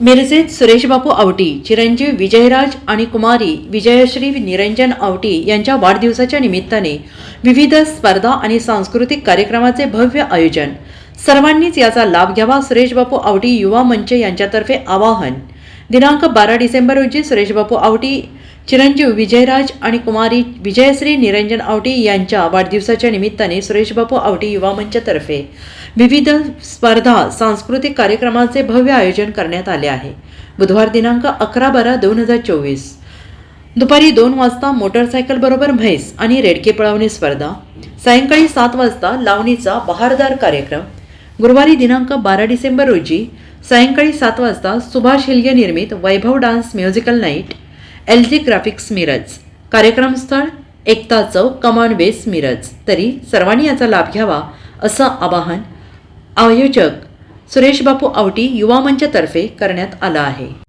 मिरजेत सुरेशबापू आवटी चिरंजीव विजयराज आणि कुमारी विजयश्री निरंजन आवटी यांच्या वाढदिवसाच्या निमित्ताने विविध स्पर्धा आणि सांस्कृतिक कार्यक्रमाचे भव्य आयोजन. सर्वांनीच याचा लाभ घ्यावा सुरेशबापू आवटी युवा मंच यांच्यातर्फे आवाहन. दिनांक बारा डिसेंबर रोजी सुरेशबापू आवटी चिरंजीव विजयराज आणि कुमारी विजयश्री निरंजन आवटी यांच्या वाढदिवसाच्या निमित्ताने सुरेशबापू आवटी युवा मंचतर्फे विविध स्पर्धा सांस्कृतिक कार्यक्रमाचे भव्य आयोजन करण्यात आले आहे. बुधवार दिनांक अकरा बारा दोन हजार चोवीस. दुपारी दोन वाजता मोटरसायकलबरोबर म्हैस आणि रेडके पळवणी स्पर्धा. सायंकाळी सात वाजता लावणीचा बहारदार कार्यक्रम. गुरुवारी दिनांक बारा डिसेंबर रोजी सायंकाळी सात वाजता सुभाष हिलगे निर्मित Vaibhav dance musical night. L G graphics Miraj. कार्यक्रमस्थळ Ekta चौक कमांड वेस मिरज. तरी सर्वांनी याचा लाभ घ्यावा असं आवाहन आयोजक सुरेश बापू आवटी युवा मंचतर्फे करण्यात आलं आहे.